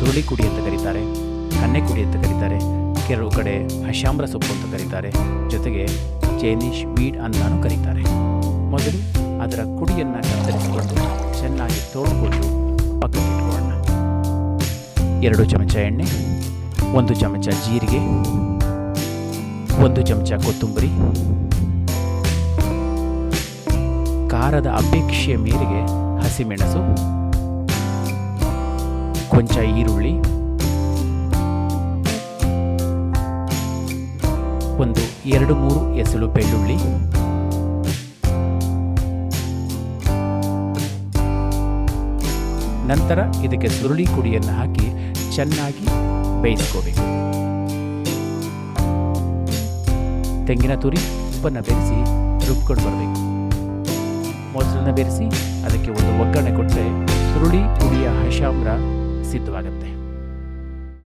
ಸುರುಳಿ ಕುಡಿ ಅಂತ ಕರೀತಾರೆ ಕನ್ನೆ ಕುಡಿ ಅಂತ ಕರೀತಾರೆ, ಕೆಲವು ಕಡೆ ಹಶಾಮ್ರ ಸೊಪ್ಪು ಅಂತ ಕರೀತಾರೆ, ಜೊತೆಗೆ ಚೈನೀಸ್ ವೀಡ್ ಅಂತಾನು ಕರೀತಾರೆ. ಮೊದಲು ಅದರ ಕುಡಿಯನ್ನು ಕತ್ತರಿಸಿಕೊಂಡು ಚೆನ್ನಾಗಿ ತೊಳೆದುಕೊಂಡು ಪಕ್ಕಕ್ಕಿಟ್ಕೊಳ್ಳೋಣ ಎರಡು ಚಮಚ ಎಣ್ಣೆ, ಒಂದು ಚಮಚ ಜೀರಿಗೆ, ಒಂದು ಚಮಚ ಕೊತ್ತಂಬರಿ. ಖಾರದ ಅಪೇಕ್ಷೆಯ ಮೇರೆಗೆ ಹಸಿಮೆಣಸು ಕೊಂಚ ಈರುಳ್ಳಿ. ಒಂದು, ಎರಡು, ಮೂರು ಎಸಳು ಬೆಳ್ಳುಳ್ಳಿ. ನಂತರ ಇದಕ್ಕೆ ಸುರುಳಿ ಕುಡಿಯನ್ನು ಹಾಕಿ ಚೆನ್ನಾಗಿ ಬೇಯಿಸ್ಕೋಬೇಕು. ತೆಂಗಿನ ತುರಿ, ಉಪ್ಪನ್ನು ಬೆರೆಸಿ ರುಬ್ಕೊಂಡು ಬರಬೇಕು. ಮೊಸರನ್ನ ಬೆರೆಸಿ ಅದಕ್ಕೆ ಒಂದು ಒಗ್ಗರಣೆ ಕೊಟ್ಟರೆ ಸುರುಳಿ ಕುಡಿಯ ಹಶಾಮ್ರ Sitovagante.